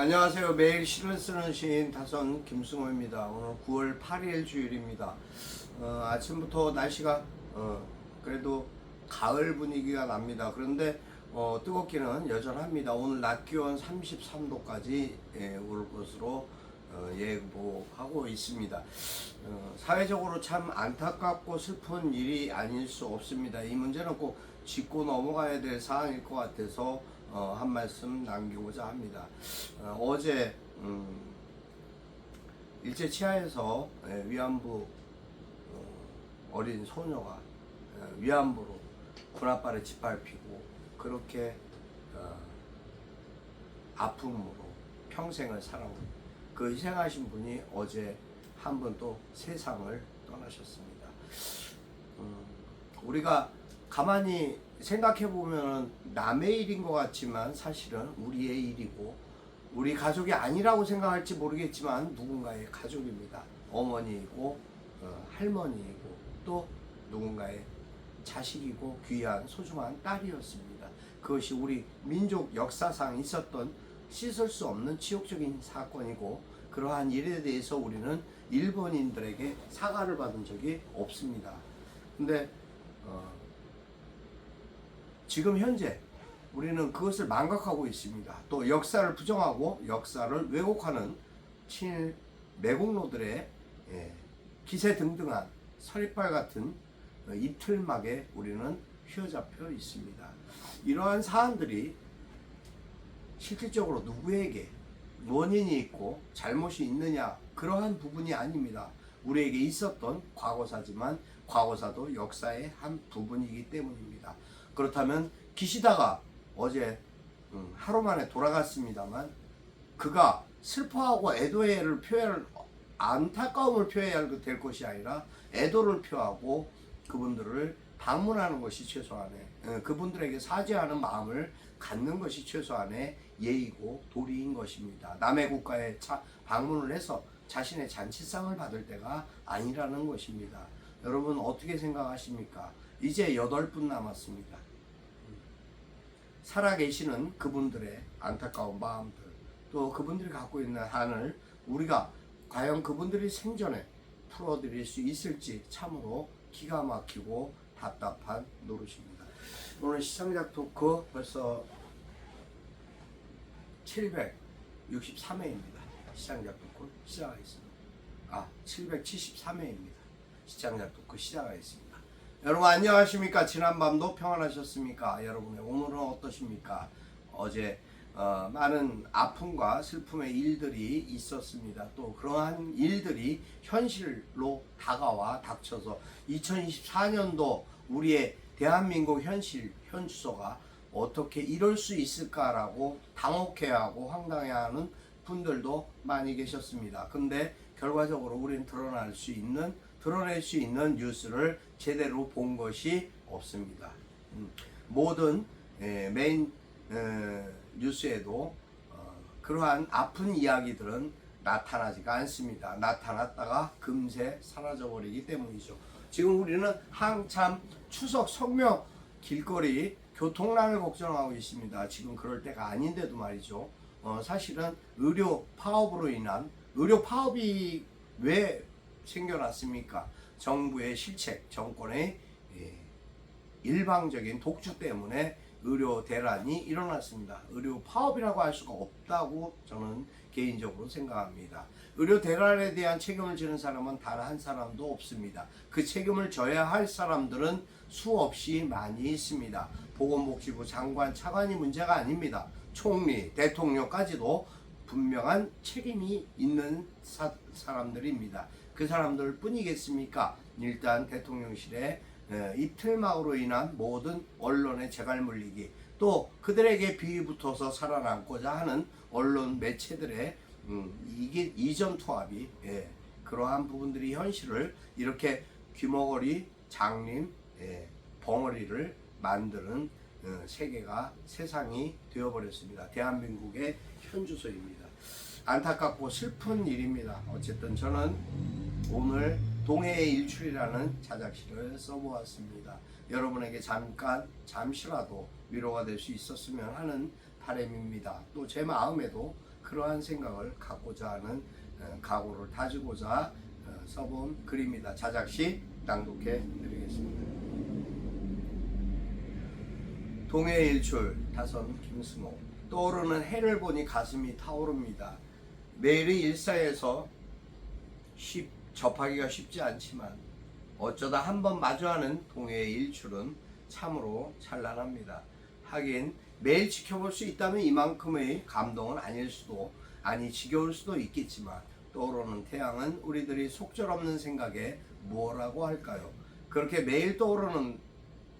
안녕하세요. 매일 시를 쓰는 시인 다선 김승호입니다. 오늘 9월 8일 주일입니다. 어, 아침부터 날씨가 어, 그래도 가을 분위기가 납니다. 그런데 어, 뜨겁기는 여전합니다. 오늘 낮 기온 33도까지 예, 올 것으로 어, 예보하고 있습니다. 어, 사회적으로 참 안타깝고 슬픈 일이 아닐 수 없습니다. 이 문제는 꼭 짚고 넘어가야 될 사안일 것 같아서 어, 한 말씀 남기고자 합니다. 어, 제 음, 일제 치하에서 예, 위안부 어, 어린 소녀가 어, 위안부로 군홧발에 짓밟히고 그렇게 어, 아픔으로 평생을 살아온 그 희생하신 분이 어제 한 분 또 세상을 떠나셨습니다. 음, 우리가 가만히 생각해 보면 남의 일인 것 같지만 사실은 우리의 일이고 우리 가족이 아니라고 생각할지 모르겠지만 누군가의 가족입니다. 어머니이고 어, 할머니이고 또 누군가의 자식이고 귀한 소중한 딸이었습니다. 그것이 우리 민족 역사상 있었던 씻을 수 없는 치욕적인 사건이고 그러한 일에 대해서 우리는 일본인들에게 사과를 받은 적이 없습니다. 근데 어, 지금 현재 우리는 그것을 망각하고 있습니다. 또 역사를 부정하고 역사를 왜곡하는 친일 매국노들의 예, 기세 등등한 서리빨 같은 어, 이틀막에 우리는 휘어잡혀 있습니다. 이러한 사안들이 실질적으로 누구에게 원인이 있고 잘못이 있느냐 그러한 부분이 아닙니다. 우리에게 있었던 과거사지만 과거사도 역사의 한 부분이기 때문입니다. 그렇다면 기시다가 어제 음, 하루 만에 돌아갔습니다만 그가 슬퍼하고 애도해를 표현 안타까움을 표해야 될 것이 아니라 애도를 표하고 그분들을 방문하는 것이 최소한의 어, 그분들에게 사죄하는 마음을 갖는 것이 최소한의 예의고 도리인 것입니다. 남의 국가에 차, 방문을 해서 자신의 잔치상을 받을 때가 아니라는 것입니다. 여러분 어떻게 생각하십니까? 이제 여덟 분 남았습니다. 살아계시는 그분들의 안타까운 마음들, 또 그분들이 갖고 있는 한을 우리가 과연 그분들이 생전에 풀어드릴 수 있을지 참으로 기가 막히고 답답한 노릇입니다. 오늘 시청자 토크 벌써 763회입니다. 시청자 토크 시작하겠습니다. 아, 773회입니다. 시청자 토크 시작하겠습니다. 여러분 안녕하십니까? 지난밤도 평안하셨습니까? 여러분의 오늘은 어떠십니까? 어제 어, 많은 아픔과 슬픔의 일들이 있었습니다. 또 그러한 일들이 현실로 다가와 닥쳐서 2024년도 우리의 대한민국 현실 현주소가 어떻게 이럴 수 있을까라고 당혹해하고 황당해하는 분들도 많이 계셨습니다. 근데 결과적으로 우리는 드러날 수 있는 드러낼 수 있는 뉴스를 제대로 본 것이 없습니다. 음, 모든 에, 메인 에, 뉴스에도 어, 그러한 아픈 이야기들은 나타나지가 않습니다. 나타났다가 금세 사라져 버리기 때문이죠. 지금 우리는 한참 추석 성묘 길거리 교통난을 걱정하고 있습니다. 지금 그럴 때가 아닌데도 말이죠. 어, 사실은 의료 파업으로 인한 의료 파업이 왜 생겨났습니까? 정부의 실책, 정권의 예, 일방적인 독주 때문에 의료 대란이 일어났습니다. 의료 파업이라고 할 수가 없다고 저는 개인적으로 생각합니다. 의료 대란에 대한 책임을 지는 사람은 단 한 사람도 없습니다. 그 책임을 져야 할 사람들은 수없이 많이 있습니다. 보건복지부 장관, 차관이 문제가 아닙니다. 총리, 대통령까지도 분명한 책임이 있는 사, 사람들입니다. 그 사람들 뿐이겠습니까? 일단 대통령실에 에, 이틀막으로 인한 모든 언론의 재갈 물리기 또 그들에게 비붙어서 살아남고자 하는 언론 매체들의 음, 이게 이전 투합이 예, 그러한 부분들이 현실을 이렇게 귀머거리 장림 예, 벙어리를 만드는 어, 세계가 세상이 되어버렸습니다. 대한민국의 현주소입니다. 안타깝고 슬픈 일입니다. 어쨌든 저는 오늘 동해의 일출이라는 자작시를 써보았습니다. 여러분에게 잠깐 잠시라도 위로가 될 수 있었으면 하는 바람입니다. 또 제 마음에도 그러한 생각을 갖고자 하는 어, 각오를 다지고자 어, 써본 글입니다. 자작시 낭독해 드리겠습니다. 동해 일출 다선 김승호 떠오르는 해를 보니 가슴이 타오릅니다. 매일의 일상에서 쉽, 접하기가 쉽지 않지만 어쩌다 한 번 마주하는 동해의 일출은 참으로 찬란합니다. 하긴 매일 지켜볼 수 있다면 이만큼의 감동은 아닐 수도 아니 지겨울 수도 있겠지만 떠오르는 태양은 우리들이 속절없는 생각에 무엇라고 할까요? 그렇게 매일 떠오르는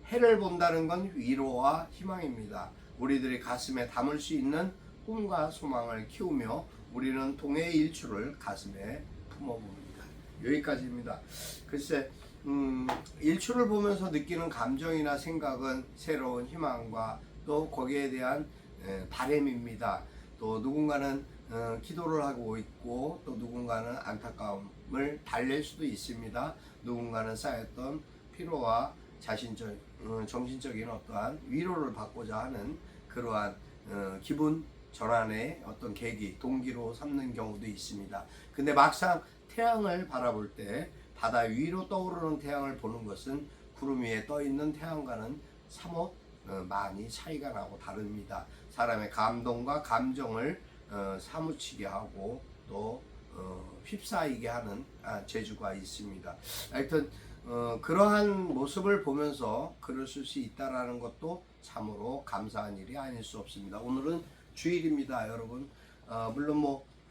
해를 본다는 건 위로와 희망입니다. 우리들이 가슴에 담을 수 있는 꿈과 소망을 키우며 우리는 동해의 일출을 가슴에 품어봅니다. 여기까지입니다. 글쎄, 음, 일출을 보면서 느끼는 감정이나 생각은 새로운 희망과 또 거기에 대한 에, 바램입니다. 또 누군가는 어, 기도를 하고 있고 또 누군가는 안타까움을 달랠 수도 있습니다. 누군가는 쌓였던 피로와 자신적 어, 정신적인 어떠한 위로를 받고자 하는 그러한 어, 기분 전환의 어떤 계기, 동기로 삼는 경우도 있습니다. 근데 막상 태양을 바라볼 때 바다 위로 떠오르는 태양을 보는 것은 구름 위에 떠 있는 태양과는 사뭇 어, 많이 차이가 나고 다릅니다. 사람의 감동과 감정을 어, 사무치게 하고 또 어, 휩싸이게 하는 아, 재주가 있습니다. 하여튼 어, 그러한 모습을 보면서 글을 쓸 수 있다라는 것도 참으로 감사한 일이 아닐 수 없습니다. 오늘은 주일입니다, 여러분. 어, 물론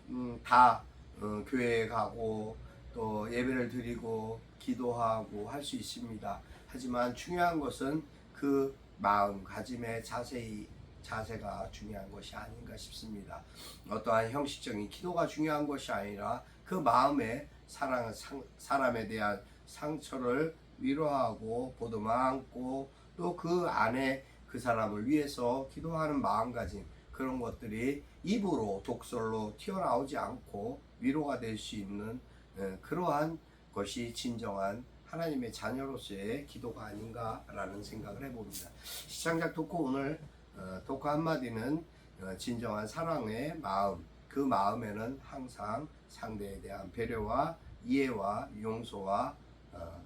뭐다 어, 교회에 가고 또 예배를 드리고 기도하고 할 수 있습니다. 하지만 중요한 것은 그 마음가짐의 자세히 자세가 중요한 것이 아닌가 싶습니다. 어떠한 형식적인 기도가 중요한 것이 아니라 그 마음의 사랑, 상, 사람에 대한 상처를 위로하고 보듬어 안고 또 그 안에 그 사람을 위해서 기도하는 마음가짐 그런 것들이 입으로 독설로 튀어나오지 않고 위로가 될 수 있는 에, 그러한 것이 진정한 하나님의 자녀로서의 기도가 아닌가라는 생각을 해봅니다. 시창작 토크 오늘 어, 토크 한마디는 어, 진정한 사랑의 마음 그 마음에는 항상 상대에 대한 배려와 이해와 용서와 어,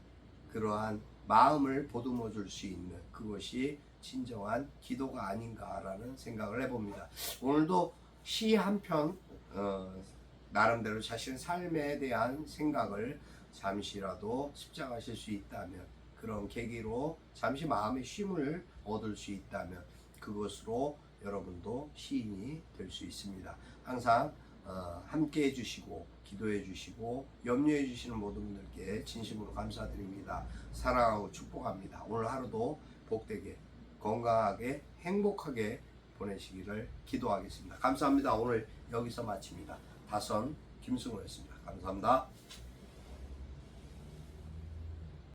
그러한 마음을 보듬어 줄 수 있는 그것이 진정한 기도가 아닌가라는 생각을 해봅니다. 오늘도 시 한편 어, 나름대로 자신 삶에 대한 생각을 잠시라도 십자가실 수 있다면 그런 계기로 잠시 마음의 쉼을 얻을 수 있다면 그것으로 여러분도 시인이 될 수 있습니다. 항상 어, 함께 해주시고 기도해 주시고 염려해 주시는 모든 분들께 진심으로 감사드립니다. 사랑하고 축복합니다. 오늘 하루도 복되게 건강하게 행복하게 보내시기를 기도하겠습니다. 감사합니다. 오늘 여기서 마칩니다. 다선 김승호였습니다. 감사합니다.